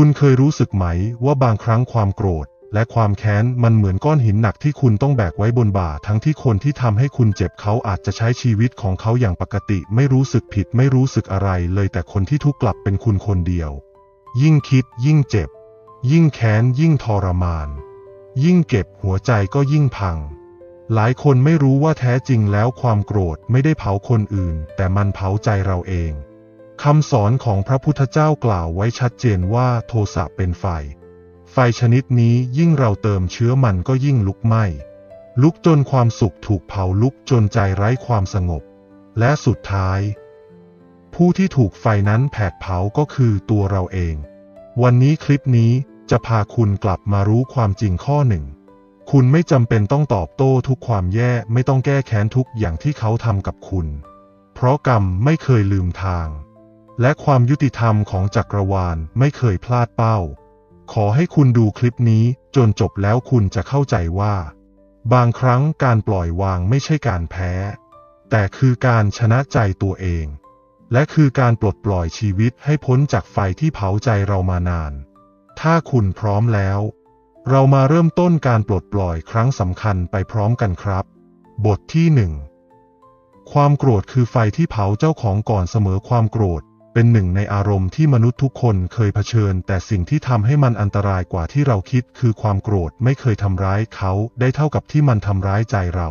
คุณเคยรู้สึกไหมว่าบางครั้งความโกรธ และความแค้นมันเหมือนก้อนหินหนักที่คุณต้องแบกไว้บนบ่า ทั้งที่คนที่ทำให้คุณเจ็บเขาอาจจะใช้ชีวิตของเขาอย่างปกติ ไม่รู้สึกผิดไม่รู้สึกอะไรเลยแต่คนที่ทุกข์กลับเป็นคุณคนเดียว ยิ่งคิด ยิ่งเจ็บ ยิ่งแค้นยิ่งทรมาน ยิ่งเก็บหัวใจก็ยิ่งพัง หลายคนไม่รู้ว่าแท้จริงแล้วความโกรธไม่ได้เผาคนอื่น แต่มันเผาใจเราเอง คำสอนของพระพุทธเจ้ากล่าวไว้ชัดเจนว่าโทสะเป็นไฟ ไฟชนิดนี้ยิ่งเราเติมเชื้อมันก็ยิ่งลุกไหม้ ลุกจนความสุขถูกเผาลุกจนใจไร้ความสงบ และสุดท้าย ผู้ที่ถูกไฟนั้นแผดเผาก็คือตัวเราเอง วันนี้คลิปนี้จะพาคุณกลับมารู้ความจริงข้อหนึ่ง คุณไม่จำเป็นต้องตอบโต้ทุกความแย่ไม่ต้องแก้แค้นทุกอย่างที่เขาทำกับคุณ เพราะกรรมไม่เคยลืมทาง และความยุติธรรมของจักรวาลไม่เคยพลาดเป้า ขอให้คุณดูคลิปนี้จนจบแล้วคุณจะเข้าใจว่า บางครั้งการปล่อยวางไม่ใช่การแพ้ แต่คือการชนะใจตัวเอง และคือการปลดปล่อยชีวิตให้พ้นจากไฟที่เผาใจเรามานาน ถ้าคุณพร้อมแล้ว เรามาเริ่มต้นการปลดปล่อยครั้งสำคัญไปพร้อมกันครับ บทที่หนึ่งความโกรธคือไฟที่เผาเจ้าของก่อนเสมอความโกรธ เป็นหนึ่งในอารมณ์ที่มนุษย์ทุกคนเคยเผชิญ แต่สิ่งที่ทำให้มันอันตรายกว่าที่เราคิดคือความโกรธไม่เคยทำร้ายเขาได้เท่ากับที่มันทำร้ายใจเรา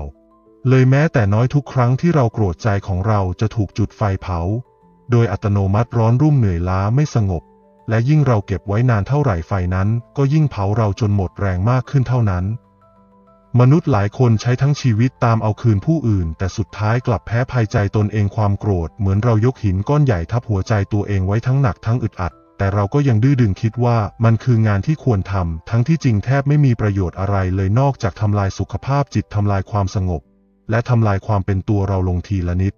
เลยแม้แต่น้อยทุกครั้งที่เราโกรธใจของเราจะถูกจุดไฟเผา โดยอัตโนมัติร้อนรุ่มเหนื่อยล้าไม่สงบ และยิ่งเราเก็บไว้นานเท่าไหร่ไฟนั้น ก็ยิ่งเผาเราจนหมดแรงมากขึ้นเท่านั้น มนุษย์หลายคนใช้ทั้งชีวิตตามเอาคืนผู้อื่น แต่สุดท้ายกลับแพ้ภัยใจตนเองความโกรธ เหมือนเรายกหินก้อนใหญ่ทับหัวใจตัวเองไว้ทั้งหนักทั้งอึดอัด แต่เราก็ยังดื้อดึงคิดว่ามันคืองานที่ควรทำทั้งที่จริงแทบไม่มีประโยชน์อะไรเลยนอกจากทำลายสุขภาพจิตทำลายความสงบ และทำลายความเป็นตัวเราลงทีละนิด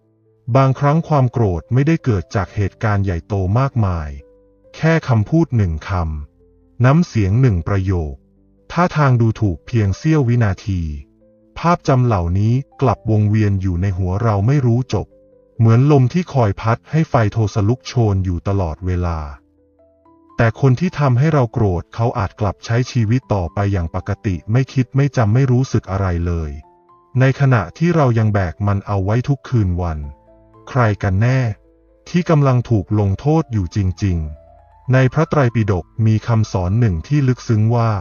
บางครั้งความโกรธไม่ได้เกิดจากเหตุการณ์ใหญ่โตมากมาย แค่คำพูดหนึ่งคำน้ำเสียงหนึ่งประโยค ท่าทางดูถูกเพียงเสี้ยววินาที ภาพจำเหล่านี้กลับวงเวียนอยู่ในหัวเราไม่รู้จบ เหมือนลมที่คอยพัดให้ไฟโทสลุกโชนอยู่ตลอดเวลา แต่คนที่ทำให้เราโกรธเขาอาจกลับใช้ชีวิตต่อไปอย่างปกติไม่คิดไม่จำไม่รู้สึกอะไรเลย ในขณะที่เรายังแบกมันเอาไว้ทุกคืนวัน ใครกันแน่ ที่กำลังถูกลงโทษอยู่จริง ๆ ในพระไตรปิฎกมีคำสอนหนึ่งที่ลึกซึ้งว่า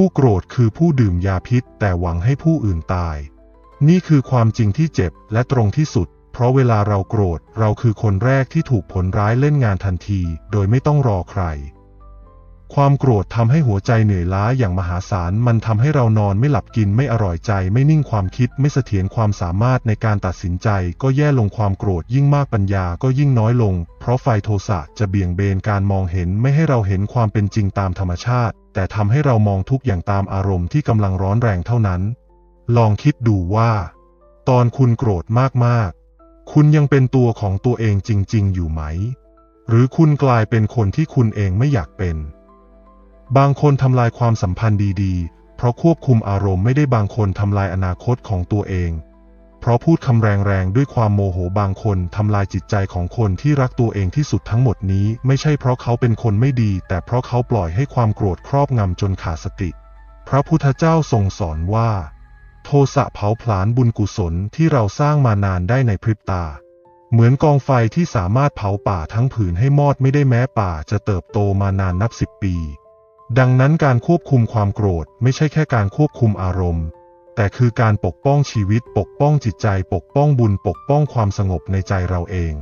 ผู้โกรธคือผู้ดื่มยาพิษแต่หวังให้ผู้อื่นตาย นี่คือความจริงที่เจ็บและตรงที่สุด เพราะเวลาเราโกรธเราคือคนแรกที่ถูกผลร้ายเล่นงานทันที โดยไม่ต้องรอใคร ความโกรธทำให้หัวใจเหนื่อยล้าอย่างมหาศาล มันทำให้เรานอนไม่หลับกินไม่อร่อยใจ ไม่นิ่งความคิดไม่เสถียรความสามารถในการตัดสินใจ ก็แย่ลงความโกรธยิ่งมากปัญญาก็ยิ่งน้อยลง เพราะไฟโทสะจะเบี่ยงเบนการมองเห็นไม่ให้เราเห็นความเป็นจริงตามธรรมชาติ แต่ทำให้เรามองทุกอย่างตามอารมณ์ที่กำลังร้อนแรงเท่านั้น ลองคิดดูว่า ตอนคุณโกรธมากๆ คุณยังเป็นตัวของตัวเองจริง ๆ อยู่ไหม หรือคุณกลายเป็นคนที่คุณเองไม่อยากเป็น บางคนทำลายความสัมพันธ์ดีๆ เพราะควบคุมอารมณ์ไม่ได้บางคนทำลายอนาคตของตัวเอง เพราะพูดคำแรงๆ ด้วยความโมโหบางคนทำลายจิตใจของคนที่รักตัวเองที่สุดทั้งหมดนี้ ไม่ใช่เพราะเขาเป็นคนไม่ดี แต่เพราะเขาปล่อยให้ความโกรธครอบงำจนขาดสติ พระพุทธเจ้าทรงสอนว่า โทสะเผาผลาญบุญกุศลที่เราสร้างมานานได้ในพริบตาเหมือนกองไฟที่สามารถเผาป่าทั้งผืนให้มอดไม่ได้แม้ป่าจะเติบโตมานานนับสิบปี ดังนั้นการควบคุมความโกรธไม่ใช่แค่การควบคุมอารมณ์ แต่คือการปกป้องชีวิต ปกป้องจิตใจ ปกป้องบุญ ปกป้องความสงบในใจเราเอง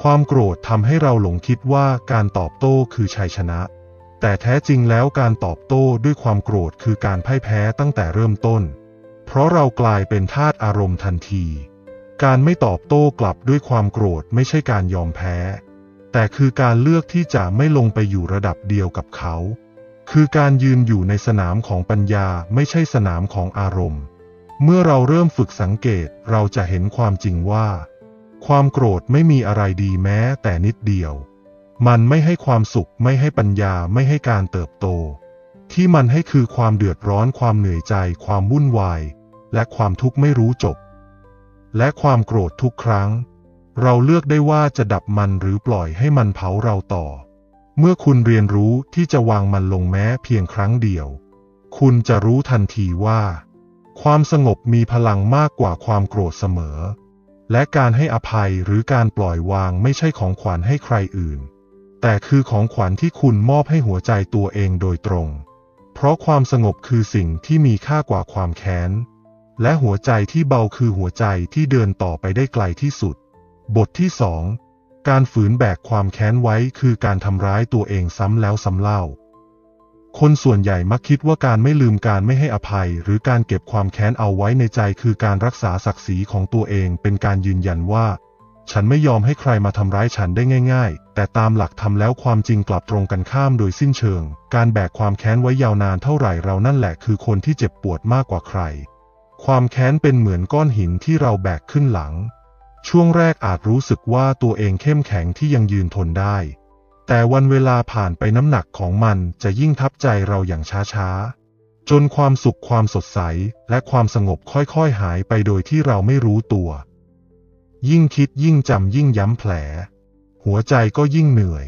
ความโกรธทำให้เราหลงคิดว่าการตอบโต้คือชัยชนะ แต่แท้จริงแล้วการตอบโต้ด้วยความโกรธคือการพ่ายแพ้ตั้งแต่เริ่มต้น เพราะเรากลายเป็นทาสอารมณ์ทันที การไม่ตอบโต้กลับด้วยความโกรธไม่ใช่การยอมแพ้ แต่คือการเลือกที่จะไม่ลงไปอยู่ระดับเดียวกับเขา คือการยืนอยู่ในสนามของปัญญาไม่ใช่สนามของอารมณ์ เมื่อเราเริ่มฝึกสังเกตเราจะเห็นความจริงว่า ความโกรธไม่มีอะไรดีแม้แต่นิดเดียว มันไม่ให้ความสุขไม่ให้ปัญญาไม่ให้การเติบโต ที่มันให้คือความเดือดร้อนความเหนื่อยใจ ความวุ่นวาย และความทุกข์ไม่รู้จบ และความโกรธทุกครั้ง เราเลือกได้ว่าจะดับมันหรือปล่อยให้มันเผาเราต่อ เมื่อคุณเรียนรู้ที่จะวางมันลงแม้เพียงครั้งเดียว คุณจะรู้ทันทีว่า ความสงบมีพลังมากกว่าความโกรธเสมอ และการให้อภัยหรือการปล่อยวางไม่ใช่ของขวัญให้ใครอื่น แต่คือของขวัญที่คุณมอบให้หัวใจตัวเองโดยตรง เพราะความสงบคือสิ่งที่มีค่ากว่าความแค้น และหัวใจที่เบาคือหัวใจที่เดินต่อไปได้ไกลที่สุด บทที่สองการฝืนแบกความแค้นไว้คือการทำร้ายตัวเองซ้ำแล้วซ้ำเล่า คนส่วนใหญ่มักคิดว่าการไม่ลืมการไม่ให้อภัย หรือการเก็บความแค้นเอาไว้ในใจคือการรักษาศักดิ์ศรีของตัวเองเป็นการยืนยันว่า ฉันไม่ยอมให้ใครมาทำร้ายฉันได้ง่าย ๆ แต่ตามหลักทำแล้วความจริงกลับตรงกันข้ามโดยสิ้นเชิง การแบกความแค้นไว้ยาวนานเท่าไหร่เรานั่นแหละคือคนที่เจ็บปวดมากกว่าใคร ความแค้นเป็นเหมือนก้อนหินที่เราแบกขึ้นหลัง ช่วงแรกอาจรู้สึกว่าตัวเองเข้มแข็งที่ยังยืนทนได้ แต่วันเวลาผ่านไปน้ำหนักของมันจะยิ่งทับใจเราอย่างช้าๆ จนความสุขความสดใสและความสงบค่อยๆหายไปโดยที่เราไม่รู้ตัว ยิ่งคิดยิ่งจำยิ่งย้ำแผล หัวใจก็ยิ่งเหนื่อย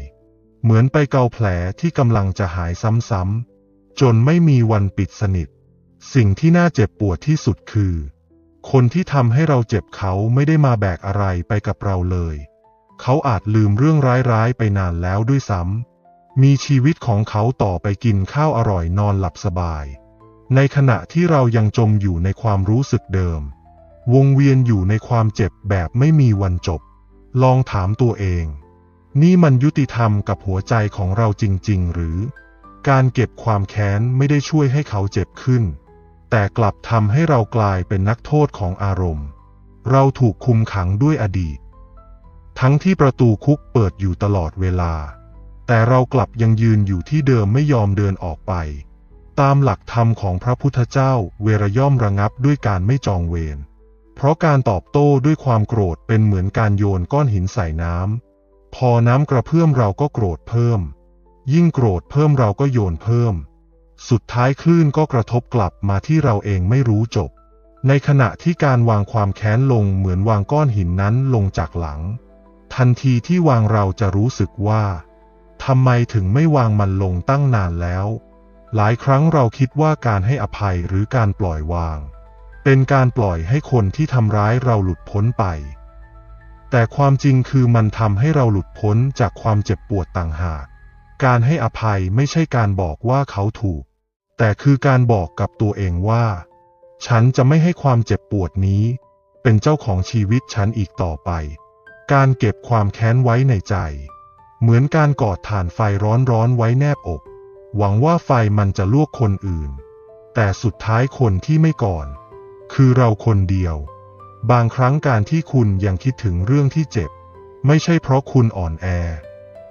เหมือนไปเกาแผลที่กำลังจะหายซ้ำๆจนไม่มีวันปิดสนิท สิ่งที่น่าเจ็บปวดที่สุดคือ คนที่ทำให้เราเจ็บเขาไม่ได้มาแบกอะไรไปกับเราเลย เขาอาจลืมเรื่องร้ายๆไปนานแล้วด้วยซ้ำ มีชีวิตของเขาต่อไปกินข้าวอร่อยนอนหลับสบาย ในขณะที่เรายังจมอยู่ในความรู้สึกเดิม วงเวียนอยู่ในความเจ็บแบบไม่มีวันจบ ลองถามตัวเอง นี่มันยุติธรรมกับหัวใจของเราจริง ๆ หรือ การเก็บความแค้นไม่ได้ช่วยให้เขาเจ็บขึ้น แต่กลับทำให้เรากลายเป็นนักโทษของอารมณ์ เราถูกคุมขังด้วยอดีต ทั้งที่ประตูคุกเปิดอยู่ตลอดเวลา แต่เรากลับยังยืนอยู่ที่เดิมไม่ยอมเดินออกไป ตามหลักธรรมของพระพุทธเจ้าเวรย่อมระงับด้วยการไม่จองเวร เพราะการตอบโต้ด้วยความโกรธเป็นเหมือนการโยนก้อนหินใส่น้ำ พอน้ำกระเพื่อมเราก็โกรธเพิ่ม ยิ่งโกรธเพิ่มเราก็โยนเพิ่ม สุดท้ายคลื่นก็กระทบกลับมาที่เราเองไม่รู้จบ ในขณะที่การวางความแค้นลงเหมือนวางก้อนหินนั้นลงจากหลัง ทันทีที่วางเราจะรู้สึกว่าทำไมถึงไม่วางมันลงตั้งนานแล้ว หลายครั้งเราคิดว่าการให้อภัยหรือการปล่อยวาง เป็นการปล่อยให้คนที่ทำร้ายเราหลุดพ้นไป แต่ความจริงคือมันทำให้เราหลุดพ้นจากความเจ็บปวดต่างหาก การให้อภัยไม่ใช่การบอกว่าเขาถูก แต่คือการบอกกับตัวเองว่า ฉันจะไม่ให้ความเจ็บปวดนี้ เป็นเจ้าของชีวิตฉันอีกต่อไป การเก็บความแค้นไว้ในใจ เหมือนการกอดถ่านไฟร้อนๆไว้แนบอก หวังว่าไฟมันจะลวกคนอื่น แต่สุดท้ายคนที่ไม่ก่อน คือเราคนเดียว บางครั้งการที่คุณยังคิดถึงเรื่องที่เจ็บ ไม่ใช่เพราะคุณอ่อนแอ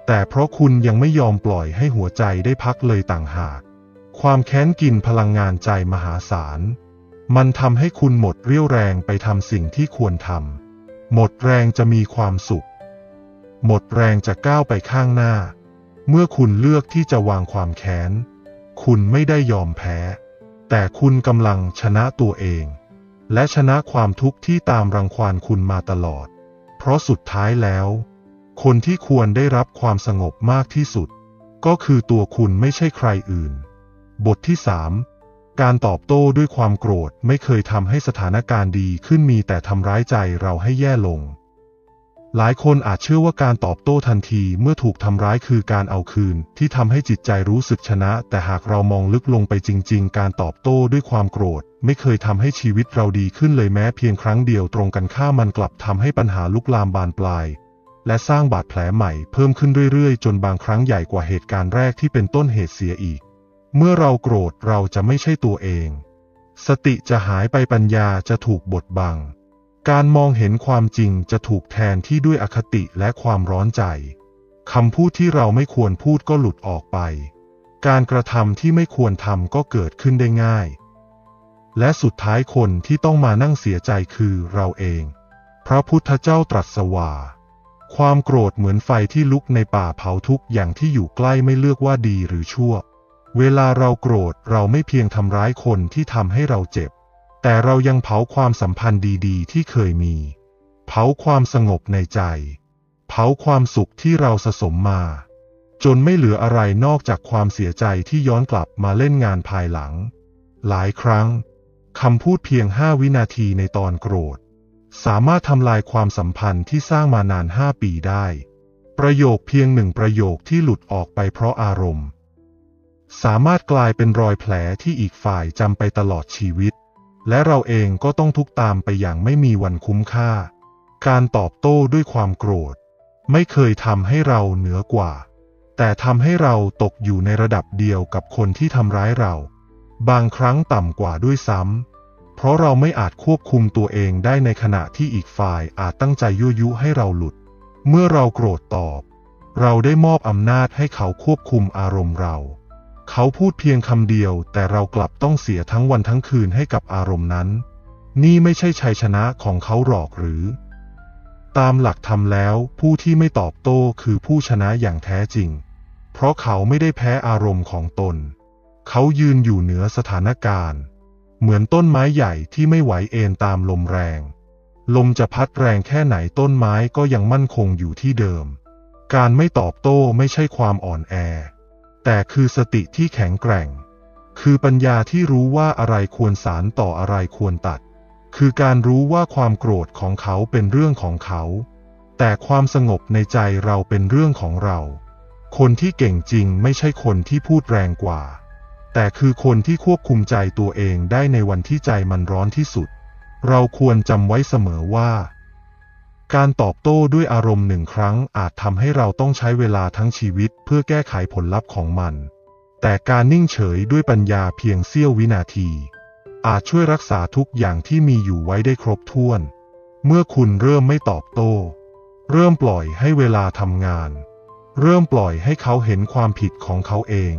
แต่เพราะคุณยังไม่ยอมปล่อยให้หัวใจได้พักเลยต่างหาก ความแค้นกินพลังงานใจมหาศาล มันทำให้คุณหมดเรี่ยวแรงไปทำสิ่งที่ควรทำ หมดแรงจะมีความสุข หมดแรงจะก้าวไปข้างหน้า เมื่อคุณเลือกที่จะวางความแค้น คุณไม่ได้ยอมแพ้ แต่คุณกำลังชนะตัวเอง และชนะความทุกข์ที่ตามรังควานคุณมาตลอด เพราะสุดท้ายแล้ว คนที่ควรได้รับความสงบมากที่สุด ก็คือตัวคุณไม่ใช่ใครอื่น บทที่สามการตอบโต้ด้วยความโกรธไม่เคยทำให้สถานการณ์ดีขึ้นมีแต่ทำร้ายใจเราให้แย่ลง หลายคนอาจเชื่อว่าการตอบโต้ทันทีเมื่อถูกทำร้ายคือการเอาคืน ที่ทำให้จิตใจรู้สึกชนะ แต่หากเรามองลึกลงไปจริง ๆ การตอบโต้ด้วยความโกรธ ไม่เคยทำให้ชีวิตเราดีขึ้นเลยแม้เพียงครั้งเดียวตรงกันข้ามมันกลับทำให้ปัญหาลุกลามบานปลายและสร้างบาดแผลใหม่เพิ่มขึ้นเรื่อยๆ จนบางครั้งใหญ่กว่าเหตุการณ์แรกที่เป็นต้นเหตุเสียอีก เมื่อเราโกรธเราจะไม่ใช่ตัวเอง สติจะหายไปปัญญาจะถูกบดบัง การมองเห็นความจริงจะถูกแทนที่ด้วยอคติและความร้อนใจคำพูดที่เราไม่ควรพูดก็หลุดออกไป การกระทำที่ไม่ควรทำก็เกิดขึ้นได้ง่าย และสุดท้ายคนที่ต้องมานั่งเสียใจคือเราเอง พระพุทธเจ้าตรัสว่าความโกรธเหมือนไฟที่ลุกในป่าเผาทุกอย่างที่อยู่ใกล้ไม่เลือกว่าดีหรือชั่ว เวลาเราโกรธเราไม่เพียงทำร้ายคนที่ทำให้เราเจ็บ แต่เรายังเผาความสัมพันธ์ดีๆ ที่เคยมี เผาความสงบในใจ เผาความสุขที่เราสะสมมา จนไม่เหลืออะไรนอกจากความเสียใจที่ย้อนกลับมาเล่นงานภายหลัง หลายครั้งคำพูดเพียงห้าวินาทีในตอนโกรธ สามารถทำลายความสัมพันธ์ที่สร้างมานานห้าปีได้ ประโยคเพียงหนึ่งประโยคที่หลุดออกไปเพราะอารมณ์ สามารถกลายเป็นรอยแผลที่อีกฝ่ายจำไปตลอดชีวิต และเราเองก็ต้องทุกตามไปอย่างไม่มีวันคุ้มค่า การตอบโต้ด้วยความโกรธ ไม่เคยทำให้เราเหนือกว่า แต่ทำให้เราตกอยู่ในระดับเดียวกับคนที่ทำร้ายเรา บางครั้งต่ำกว่าด้วยซ้ำเพราะเราไม่อาจควบคุมตัวเองได้ในขณะที่อีกฝ่ายอาจตั้งใจยั่วยุให้เราหลุด เมื่อเราโกรธตอบ เราได้มอบอำนาจให้เขาควบคุมอารมณ์เรา เขาพูดเพียงคำเดียว แต่เรากลับต้องเสียทั้งวันทั้งคืนให้กับอารมณ์นั้น นี่ไม่ใช่ชัยชนะของเขาหรอกหรือ ตามหลักธรรมแล้ว ผู้ที่ไม่ตอบโต้คือผู้ชนะอย่างแท้จริง เพราะเขาไม่ได้แพ้อารมณ์ของตน เขายืนอยู่เหนือสถานการณ์ เหมือนต้นไม้ใหญ่ที่ไม่ไหวเอ็นตามลมแรง ลมจะพัดแรงแค่ไหนต้นไม้ก็ยังมั่นคงอยู่ที่เดิม การไม่ตอบโต้ไม่ใช่ความอ่อนแอ แต่คือสติที่แข็งแกร่ง คือปัญญาที่รู้ว่าอะไรควรสารต่ออะไรควรตัด คือการรู้ว่าความโกรธของเขาเป็นเรื่องของเขา แต่ความสงบในใจเราเป็นเรื่องของเรา คนที่เก่งจริงไม่ใช่คนที่พูดแรงกว่า แต่คือคนที่ควบคุมใจตัวเองได้ในวันที่ใจมันร้อนที่สุด เราควรจำไว้เสมอว่า การตอบโต้ด้วยอารมณ์หนึ่งครั้งอาจทำให้เราต้องใช้เวลาทั้งชีวิตเพื่อแก้ไขผลลัพธ์ของมัน แต่การนิ่งเฉยด้วยปัญญาเพียงเสี้ยววินาที อาจช่วยรักษาทุกอย่างที่มีอยู่ไว้ได้ครบถ้วน เมื่อคุณเริ่มไม่ตอบโต้ เริ่มปล่อยให้เวลาทำงาน เริ่มปล่อยให้เขาเห็นความผิดของเขาเอง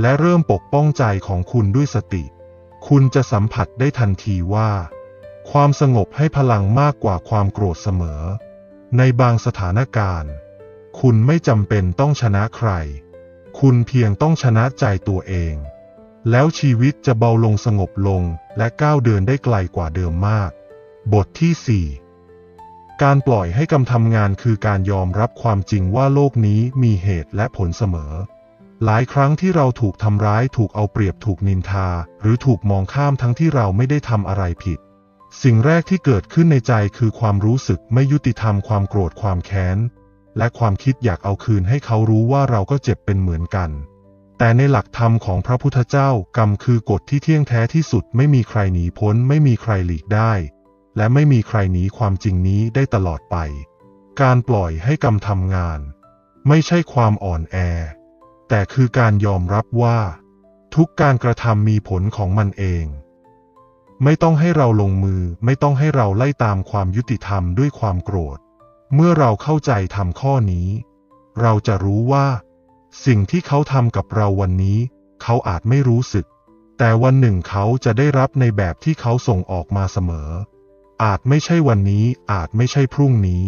และเริ่มปกป้องใจของคุณด้วยสติ คุณจะสัมผัสได้ทันทีว่า ความสงบให้พลังมากกว่าความโกรธเสมอ ในบางสถานการณ์ คุณไม่จำเป็นต้องชนะใคร คุณเพียงต้องชนะใจตัวเอง แล้วชีวิตจะเบาลงสงบลงและก้าวเดินได้ไกลกว่าเดิมมาก บทที่ 4 การปล่อยให้กรรมทำงานคือการยอมรับความจริงว่าโลกนี้มีเหตุและผลเสมอหลายครั้งที่เราถูกทำร้าย ถูกเอาเปรียบ ถูกนินทา หรือถูกมองข้ามทั้งที่เราไม่ได้ทำอะไรผิด สิ่งแรกที่เกิดขึ้นในใจคือความรู้สึกไม่ยุติธรรมความโกรธความแค้น และความคิดอยากเอาคืนให้เขารู้ว่าเราก็เจ็บเป็นเหมือนกัน แต่ในหลักธรรมของพระพุทธเจ้ากรรมคือกฎที่เที่ยงแท้ที่สุดไม่มีใครหนีพ้น ไม่มีใครหลีกได้ และไม่มีใครหนีความจริงนี้ได้ตลอดไป การปล่อยให้กรรมทำงาน ไม่ใช่ความอ่อนแอ แต่คือการยอมรับว่า ทุกการกระทำมีผลของมันเอง ไม่ต้องให้เราลงมือ ไม่ต้องให้เราไล่ตามความยุติธรรมด้วยความโกรธ เมื่อเราเข้าใจทำข้อนี้ เราจะรู้ว่า สิ่งที่เขาทำกับเราวันนี้ เขาอาจไม่รู้สึก แต่วันหนึ่งเขาจะได้รับในแบบที่เขาส่งออกมาเสมอ อาจไม่ใช่วันนี้ อาจไม่ใช่พรุ่งนี้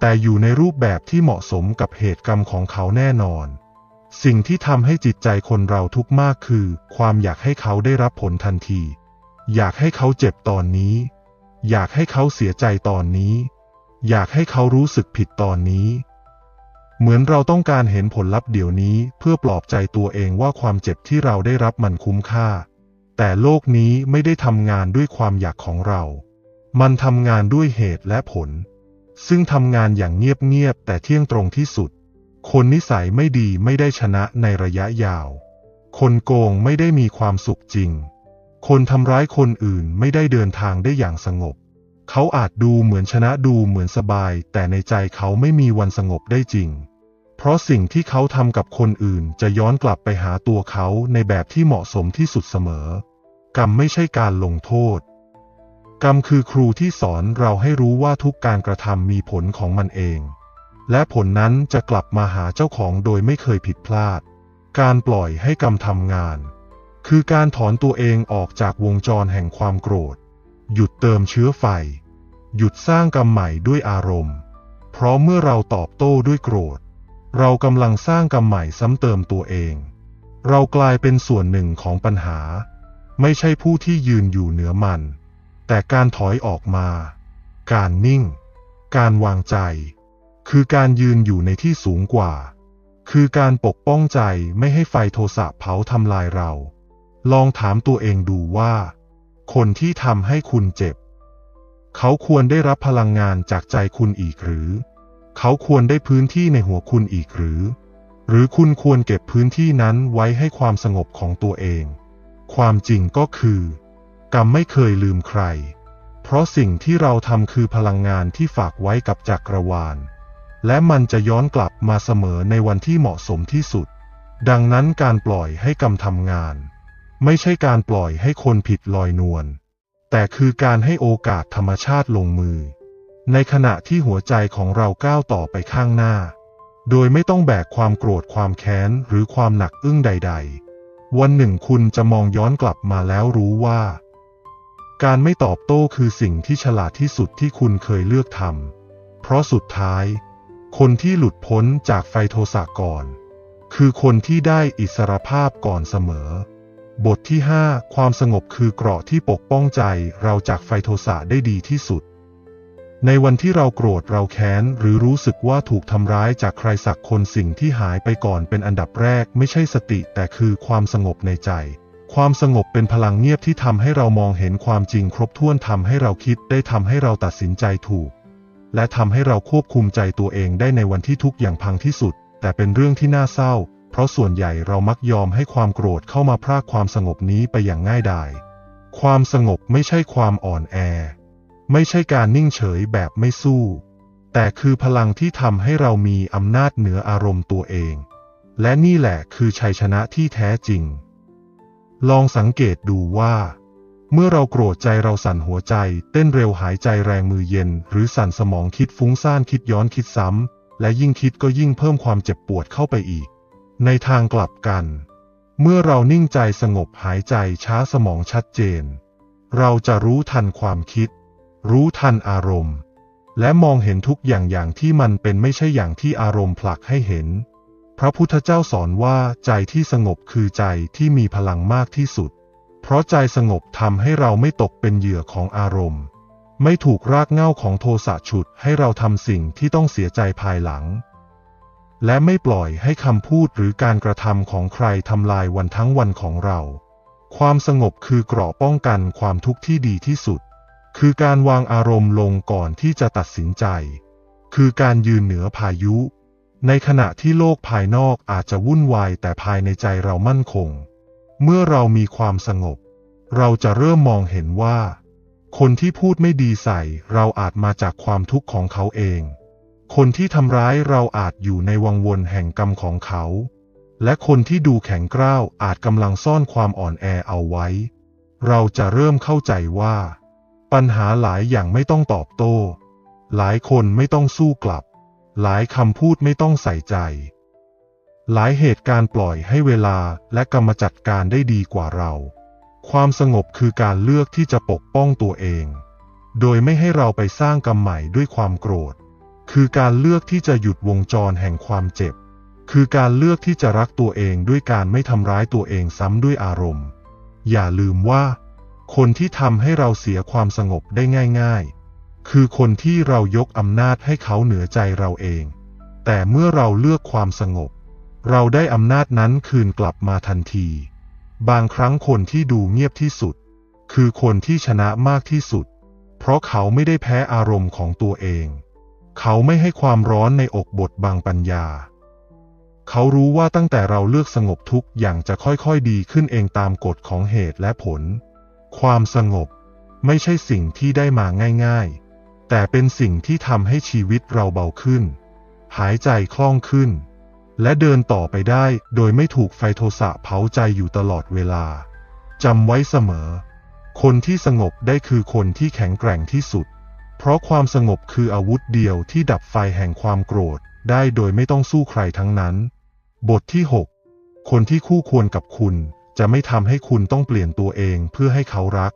แต่อยู่ในรูปแบบที่เหมาะสมกับเหตุกรรมของเขาแน่นอน สิ่งที่ทำให้จิตใจคนเราทุกข์มากคือ ความอยากให้เขาได้รับผลทันที อยากให้เขาเจ็บตอนนี้ อยากให้เขาเสียใจตอนนี้ อยากให้เขารู้สึกผิดตอนนี้ เหมือนเราต้องการเห็นผลลัพธ์เดี๋ยวนี้เพื่อปลอบใจตัวเองว่าความเจ็บที่เราได้รับมันคุ้มค่า แต่โลกนี้ไม่ได้ทำงานด้วยความอยากของเรา มันทำงานด้วยเหตุและผล ซึ่งทำงานอย่างเงียบๆแต่เที่ยงตรงที่สุด คนนิสัยไม่ดีไม่ได้ชนะในระยะยาว คนโกงไม่ได้มีความสุขจริง คนทำร้ายคนอื่นไม่ได้เดินทางได้อย่างสงบ เขาอาจดูเหมือนชนะดูเหมือนสบาย แต่ในใจเขาไม่มีวันสงบได้จริง เพราะสิ่งที่เขาทำกับคนอื่นจะย้อนกลับไปหาตัวเขาในแบบที่เหมาะสมที่สุดเสมอ กรรมไม่ใช่การลงโทษ กรรมคือครูที่สอนเราให้รู้ว่าทุกการกระทำมีผลของมันเอง และผลนั้นจะกลับมาหาเจ้าของโดยไม่เคยผิดพลาด การปล่อยให้กรรมทำงาน คือการถอนตัวเองออกจากวงจรแห่งความโกรธ หยุดเติมเชื้อไฟ หยุดสร้างกรรมใหม่ด้วยอารมณ์ เพราะเมื่อเราตอบโต้ด้วยโกรธ เรากำลังสร้างกรรมใหม่ซ้ำเติมตัวเอง เรากลายเป็นส่วนหนึ่งของปัญหา ไม่ใช่ผู้ที่ยืนอยู่เหนือมัน แต่การถอยออกมา การนิ่ง การวางใจ คือการยืนอยู่ในที่สูงกว่า คือการปกป้องใจไม่ให้ไฟโทสะเผาทำลายเรา ลองถามตัวเองดูว่า คนที่ทำให้คุณเจ็บ เขาควรได้รับพลังงานจากใจคุณอีกหรือ เขาควรได้พื้นที่ในหัวคุณอีกหรือ หรือคุณควรเก็บพื้นที่นั้นไว้ให้ความสงบของตัวเอง ความจริงก็คือ กรรมไม่เคยลืมใคร เพราะสิ่งที่เราทำคือพลังงานที่ฝากไว้กับจักรวาล และมันจะย้อนกลับมาเสมอในวันที่เหมาะสมที่สุด ดังนั้นการปล่อยให้กรรมทำงาน ไม่ใช่การปล่อยให้คนผิดลอยนวล แต่คือการให้โอกาสธรรมชาติลงมือ ในขณะที่หัวใจของเราก้าวต่อไปข้างหน้า โดยไม่ต้องแบกความโกรธความแค้นหรือความหนักอึ้งใด ๆ วันหนึ่งคุณจะมองย้อนกลับมาแล้วรู้ว่า การไม่ตอบโต้คือสิ่งที่ฉลาดที่สุดที่คุณเคยเลือกทำ เพราะสุดท้าย คนที่หลุดพ้นจากไฟโทสะก่อน คือคนที่ได้อิสรภาพก่อนเสมอ บทที่ 5 ความสงบคือเกราะที่ปกป้องใจเราจากไฟโทสะได้ดีที่สุด ในวันที่เราโกรธเราแค้น หรือรู้สึกว่าถูกทำร้ายจากใครสักคนสิ่งที่หายไปก่อนเป็นอันดับแรกไม่ใช่สติแต่คือความสงบในใจ ความสงบเป็นพลังเงียบที่ทำให้เรามองเห็นความจริงครบถ้วนทำให้เราคิดได้ทำให้เราตัดสินใจถูก และทำให้เราควบคุมใจตัวเองได้ในวันที่ทุกอย่างพังที่สุด แต่เป็นเรื่องที่น่าเศร้า เพราะส่วนใหญ่เรามักยอมให้ความโกรธเข้ามาพรากความสงบนี้ไปอย่างง่ายดาย ความสงบไม่ใช่ความอ่อนแอ ไม่ใช่การนิ่งเฉยแบบไม่สู้ แต่คือพลังที่ทำให้เรามีอำนาจเหนืออารมณ์ตัวเอง และนี่แหละคือชัยชนะที่แท้จริง ลองสังเกตดูว่า เมื่อเราโกรธใจเราสั่นหัวใจ เต้นเร็วหายใจแรงมือเย็น หรือสั่นสมองคิดฟุ้งซ่านคิดย้อนคิดซ้ำและยิ่งคิดก็ยิ่งเพิ่มความเจ็บปวดเข้าไปอีก ในทางกลับกัน เมื่อเรานิ่งใจสงบหายใจช้าสมองชัดเจน เราจะรู้ทันความคิด รู้ทันอารมณ์ และมองเห็นทุกอย่างอย่างที่มันเป็นไม่ใช่อย่างที่อารมณ์ผลักให้เห็น พระพุทธเจ้าสอนว่าใจที่สงบคือใจที่มีพลังมากที่สุด เพราะใจสงบทำให้เราไม่ตกเป็นเหยื่อของอารมณ์ ไม่ถูกรากเหง้าของโทสะฉุดให้เราทำสิ่งที่ต้องเสียใจภายหลัง และไม่ปล่อยให้คำพูดหรือการกระทำของใครทำลายวันทั้งวันของเรา ความสงบคือเกราะป้องกันความทุกข์ที่ดีที่สุด คือการวางอารมณ์ลงก่อนที่จะตัดสินใจ คือการยืนเหนือพายุ ในขณะที่โลกภายนอกอาจจะวุ่นวายแต่ภายในใจเรามั่นคง เมื่อเรามีความสงบ เราจะเริ่มมองเห็นว่า คนที่พูดไม่ดีใส่เราอาจมาจากความทุกข์ของเขาเอง คนที่ทำร้ายเราอาจอยู่ในวังวนแห่งกรรมของเขา และคนที่ดูแข็งกร้าวอาจกำลังซ่อนความอ่อนแอเอาไว้ เราจะเริ่มเข้าใจว่า ปัญหาหลายอย่างไม่ต้องตอบโต้ หลายคนไม่ต้องสู้กลับ หลายคำพูดไม่ต้องใส่ใจ หลายเหตุการณ์ปล่อยให้เวลาและกรรมจัดการได้ดีกว่าเรา ความสงบคือการเลือกที่จะปกป้องตัวเอง โดยไม่ให้เราไปสร้างกรรมใหม่ด้วยความโกรธ คือการเลือกที่จะหยุดวงจรแห่งความเจ็บ คือการเลือกที่จะรักตัวเองด้วยการไม่ทำร้ายตัวเองซ้ำด้วยอารมณ์ อย่าลืมว่า คนที่ทำให้เราเสียความสงบได้ง่าย ๆ คือคนที่เรายกอำนาจให้เขาเหนือใจเราเอง แต่เมื่อเราเลือกความสงบ เราได้อำนาจนั้นคืนกลับมาทันที บางครั้งคนที่ดูเงียบที่สุด คือคนที่ชนะมากที่สุด เพราะเขาไม่ได้แพ้อารมณ์ของตัวเอง เขาไม่ให้ความร้อนในอกบทบังปัญญา เขารู้ว่าตั้งแต่เราเลือกสงบทุกอย่างจะค่อยๆดีขึ้นเองตามกฎของเหตุและผล ความสงบไม่ใช่สิ่งที่ได้มาง่ายๆ แต่เป็นสิ่งที่ทำให้ชีวิตเราเบาขึ้น หายใจคล่องขึ้น และเดินต่อไปได้โดยไม่ถูกไฟโทสะเผาใจอยู่ตลอดเวลาจำไว้เสมอ คนที่สงบได้คือคนที่แข็งแกร่งที่สุด เพราะความสงบคืออาวุธเดียวที่ดับไฟแห่งความโกรธได้โดยไม่ต้องสู้ใครทั้งนั้น บทที่ 6 คนที่คู่ควรกับคุณ จะไม่ทำให้คุณต้องเปลี่ยนตัวเองเพื่อให้เขารัก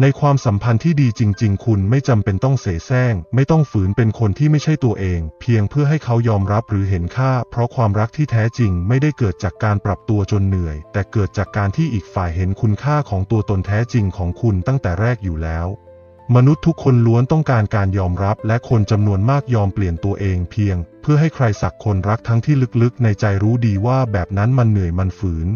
ในความสัมพันธ์ที่ดีจริง ๆ คุณไม่จำเป็นต้องเสแสร้ง ไม่ต้องฝืนเป็นคนที่ไม่ใช่ตัวเอง เพียงเพื่อให้เขายอมรับหรือเห็นค่า เพราะความรักที่แท้จริงไม่ได้เกิดจากการปรับตัวจนเหนื่อย แต่เกิดจากการที่อีกฝ่ายเห็นคุณค่าของตัวตนแท้จริงของคุณตั้งแต่แรกอยู่แล้ว มนุษย์ทุกคนล้วนต้องการการยอมรับและคนจำนวนมากยอมเปลี่ยนตัวเองเพียง เพื่อให้ใครสักคนรักทั้งที่ลึกๆ ในใจรู้ดีว่าแบบนั้นมันเหนื่อยมันฝืน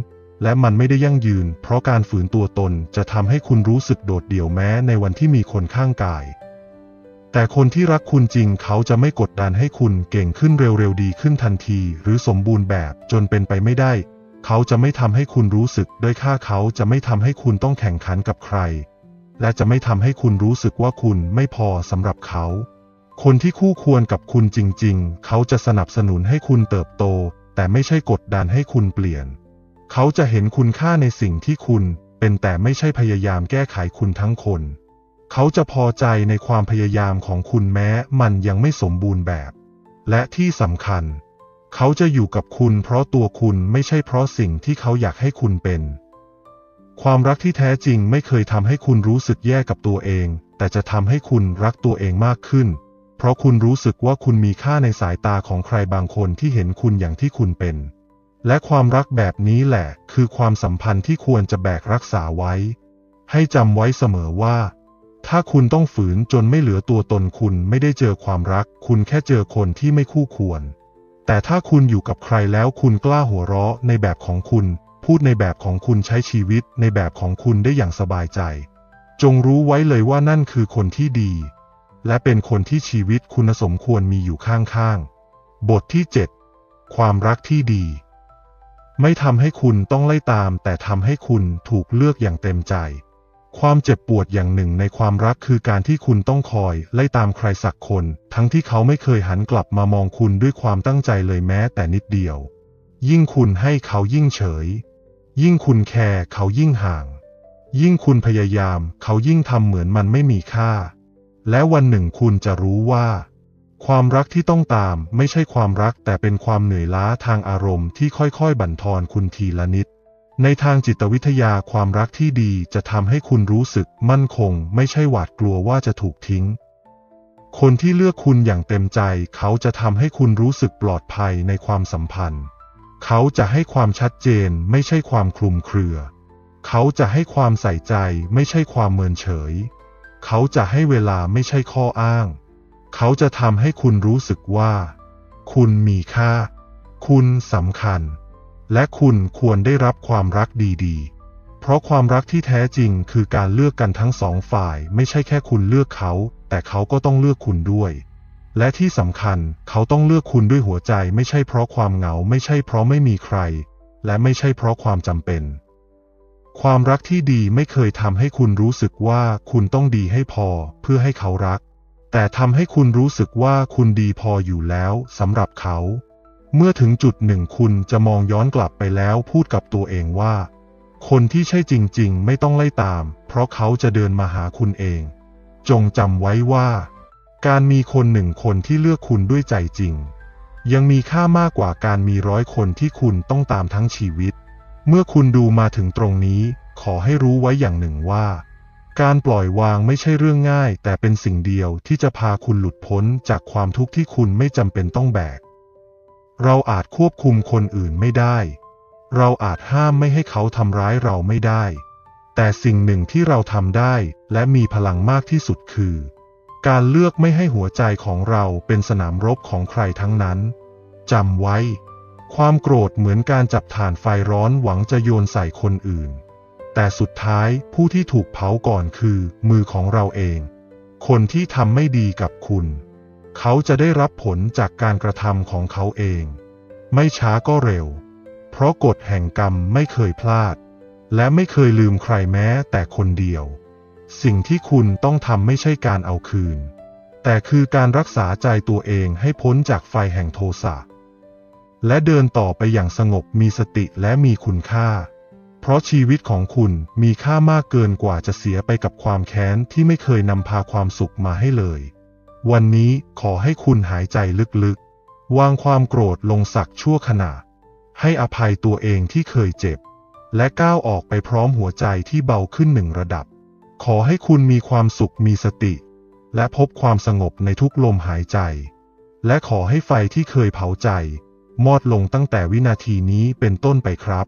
และมันไม่ได้ยั่งยืน เพราะการฝืนตัวตนจะทำให้คุณรู้สึกโดดเดี่ยวแม้ในวันที่มีคนข้างกาย แต่คนที่รักคุณจริงเขาจะไม่กดดันให้คุณเก่งขึ้นเร็วๆดีขึ้นทันที หรือสมบูรณ์แบบจนเป็นไปไม่ได้ เขาจะไม่ทำให้คุณรู้สึกด้อยค่าเขาจะไม่ทำให้คุณต้องแข่งขันกับใคร และจะไม่ทำให้คุณรู้สึกว่าคุณไม่พอสำหรับเขา คนที่คู่ควรกับคุณจริงๆ เขาจะสนับสนุนให้คุณเติบโต แต่ไม่ใช่กดดันให้คุณเปลี่ยน เขาจะเห็นคุณค่าในสิ่งที่คุณเป็นแต่ไม่ใช่พยายามแก้ไขคุณทั้งคน เขาจะพอใจในความพยายามของคุณแม้มันยังไม่สมบูรณ์แบบ และที่สำคัญ เขาจะอยู่กับคุณเพราะตัวคุณไม่ใช่เพราะสิ่งที่เขาอยากให้คุณเป็น ความรักที่แท้จริงไม่เคยทำให้คุณรู้สึกแย่กับตัวเอง แต่จะทำให้คุณรักตัวเองมากขึ้น เพราะคุณรู้สึกว่าคุณมีค่าในสายตาของใครบางคนที่เห็นคุณอย่างที่คุณเป็น และความรักแบบนี้แหละ คือความสัมพันธ์ที่ควรจะแบกรักษาไว้ ให้จำไว้เสมอว่า ถ้าคุณต้องฝืนจนไม่เหลือตัวตนคุณไม่ได้เจอความรัก คุณแค่เจอคนที่ไม่คู่ควร แต่ถ้าคุณอยู่กับใครแล้วคุณกล้าหัวเราะในแบบของคุณ พูดในแบบของคุณใช้ชีวิตในแบบของคุณได้อย่างสบายใจ จงรู้ไว้เลยว่านั่นคือคนที่ดี และเป็นคนที่ชีวิตคุณสมควรมีอยู่ข้างๆ บทที่ 7 ความรักที่ดี ไม่ทำให้คุณต้องไล่ตาม แต่ทำให้คุณถูกเลือกอย่างเต็มใจ ความเจ็บปวดอย่างหนึ่งในความรักคือการที่คุณต้องคอยไล่ตามใครสักคน ทั้งที่เขาไม่เคยหันกลับมามองคุณด้วยความตั้งใจเลยแม้แต่นิดเดียว ยิ่งคุณให้เขายิ่งเฉย ยิ่งคุณแคร์เขายิ่งห่าง ยิ่งคุณพยายามเขายิ่งทำเหมือนมันไม่มีค่า และวันหนึ่งคุณจะรู้ว่า ความรักที่ต้องตามไม่ใช่ความรักแต่เป็นความเหนื่อยล้าทางอารมณ์ที่ค่อยๆ บั่นทอนคุณทีละนิด ในทางจิตวิทยาความรักที่ดีจะทำให้คุณรู้สึกมั่นคง ไม่ใช่หวาดกลัวว่าจะถูกทิ้งคนที่เลือกคุณอย่างเต็มใจ เขาจะทำให้คุณรู้สึกปลอดภัยในความสัมพันธ์ เขาจะให้ความชัดเจนไม่ใช่ความคลุมเครือ เขาจะให้ความใส่ใจไม่ใช่ความเมินเฉย เขาจะให้เวลาไม่ใช่ข้ออ้าง เขาจะทำให้คุณรู้สึกว่า คุณมีค่า คุณสำคัญ และคุณควรได้รับความรักดีๆ เพราะความรักที่แท้จริงคือการเลือกกันทั้งสองฝ่าย ไม่ใช่แค่คุณเลือกเขา แต่เขาก็ต้องเลือกคุณด้วย และที่สำคัญเขาต้องเลือกคุณด้วยหัวใจไม่ใช่เพราะความเหงาไม่ใช่เพราะไม่มีใคร และไม่ใช่เพราะความจำเป็น ความรักที่ดีไม่เคยทำให้คุณรู้สึกว่าคุณต้องดีให้พอเพื่อให้เขารัก แต่ทำให้คุณรู้สึกว่าคุณดีพออยู่แล้วสำหรับเขา เมื่อถึงจุดหนึ่งคุณจะมองย้อนกลับไปแล้วพูดกับตัวเองว่า คนที่ใช่จริง ๆ ไม่ต้องไล่ตาม เพราะเขาจะเดินมาหาคุณเอง จงจำไว้ว่า การมีคนหนึ่งคนที่เลือกคุณด้วยใจจริง ยังมีค่ามากกว่าการมีร้อยคนที่คุณต้องตามทั้งชีวิต เมื่อคุณดูมาถึงตรงนี้ ขอให้รู้ไว้อย่างหนึ่งว่า การปล่อยวางไม่ใช่เรื่องง่าย แต่เป็นสิ่งเดียวที่จะพาคุณหลุดพ้นจากความทุกข์ที่คุณไม่จำเป็นต้องแบก เราอาจควบคุมคนอื่นไม่ได้ เราอาจห้ามไม่ให้เขาทำร้ายเราไม่ได้ แต่สิ่งหนึ่งที่เราทำได้และมีพลังมากที่สุดคือ การเลือกไม่ให้หัวใจของเราเป็นสนามรบของใครทั้งนั้น จำไว้ ความโกรธเหมือนการจับถ่านไฟร้อนหวังจะโยนใส่คนอื่น แต่สุดท้ายผู้ที่ถูกเผาก่อนคือมือของเราเอง คนที่ทำไม่ดีกับคุณ เขาจะได้รับผลจากการกระทำของเขาเอง ไม่ช้าก็เร็ว เพราะกฎแห่งกรรมไม่เคยพลาด และไม่เคยลืมใครแม้แต่คนเดียว สิ่งที่คุณต้องทำไม่ใช่การเอาคืน แต่คือการรักษาใจตัวเองให้พ้นจากไฟแห่งโทสะ และเดินต่อไปอย่างสงบมีสติและมีคุณค่า เพราะชีวิตของคุณมีค่ามากเกินกว่าจะเสียไปกับความแค้นที่ไม่เคยนำพาความสุขมาให้เลย วันนี้ขอให้คุณหายใจลึกๆ วางความโกรธลงสักชั่วขณะ ให้อภัยตัวเองที่เคยเจ็บ และก้าวออกไปพร้อมหัวใจที่เบาขึ้นหนึ่งระดับ ขอให้คุณมีความสุขมีสติ และพบความสงบในทุกลมหายใจ และขอให้ไฟที่เคยเผาใจ มอดลงตั้งแต่วินาทีนี้เป็นต้นไปครับ